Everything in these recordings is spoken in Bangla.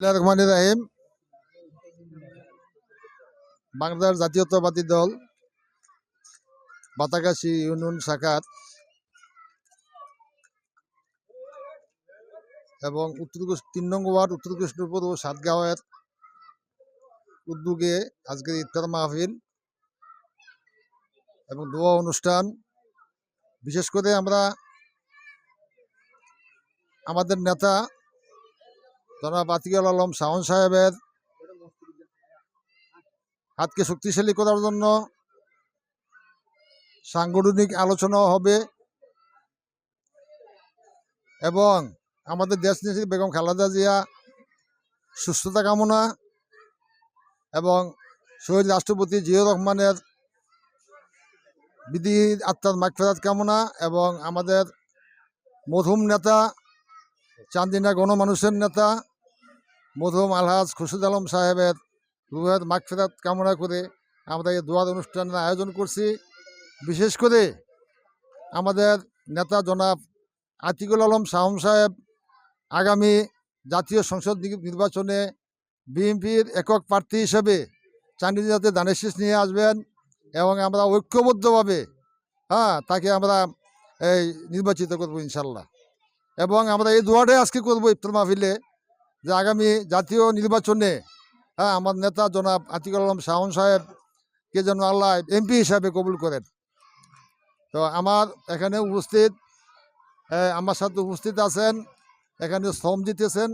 রহমান রাহিম। বাংলাদেশ জাতীয়তাবাদী দল বাতাকাশি ইউনিয়ন শাখার এবং উত্তর তিন নং ওয়ার্ড, উত্তর কৃষ্ণপুর ও সাতগাঁওয়ের উদ্যোগে আজকের ইফতার মাহফিল এবং দোয়া অনুষ্ঠান। বিশেষ করে আমরা আমাদের নেতা জনাব আতিকুল আলম শাহন সাহেবের হাতকে শক্তিশালী করার জন্য সাংগঠনিক আলোচনা হবে এবং আমাদের দেশ নেত্রী বেগম খালেদা জিয়া সুস্থতা কামনা এবং শহীদ রাষ্ট্রপতি জিয়াউর রহমানের বিধি আত্মার মাগফেরাত কামনা এবং আমাদের মধুম নেতা, চান্দিনা গণমানুষের নেতা মধুম আলহাজ খুরশুদ আলম সাহেবের রুহের মাগফেরাত কামনা করে আমরা এই দোয়ার অনুষ্ঠানের আয়োজন করছি। বিশেষ করে আমাদের নেতা জনাব আতিকুল আলম শাহম সাহেব আগামী জাতীয় সংসদ নির্বাচনে বিএনপির একক প্রার্থী হিসেবে চান্দিনাতে দানের শীষ নিয়ে আসবেন এবং আমরা ঐক্যবদ্ধভাবে হ্যাঁ তাকে আমরা এই নির্বাচিত করব ইনশাল্লাহ। এবং আমরা এই দোয়াটাই আজকে করব ইফতার মাহফিলে। যে আগামী জাতীয় নির্বাচনে হ্যাঁ আমার নেতা জনাব আতিকুল আলম শাহন সাহেবকে যেন আল্লাহ এমপি হিসাবে কবুল করেন। তো আমার এখানে উপস্থিত আমার সাথে উপস্থিত আছেন, এখানে শ্রম দিতেছেন।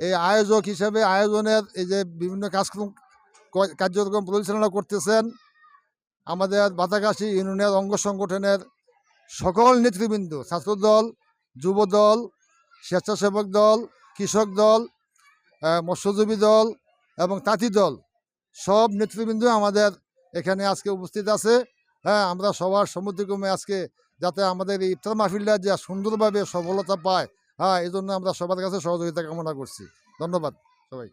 এই আয়োজক হিসাবে আয়োজনের এই যে বিভিন্ন কাজকর্ম কার্যক্রম পরিচালনা করতেছেন আমাদের বাতাকাশি ইউনিয়নের অঙ্গ সংগঠনের সকল নেতৃবৃন্দ, ছাত্রদল, যুবদল, স্বেচ্ছাসেবক দল কৃষক দল মৎস্যজীবী দল এবং তাঁতি দল। সব নেতৃবৃন্দ আমাদের এখানে আজকে উপস্থিত আছে। হ্যাঁ আমরা সবার সম্মতিক্রমে আজকে যাতে আমাদের এই ইফতার মাহফিলটা যে সুন্দরভাবে সফলতা পায় হ্যাঁ এই জন্য আমরা সবার কাছে সহযোগিতা কামনা করছি। ধন্যবাদ সবাই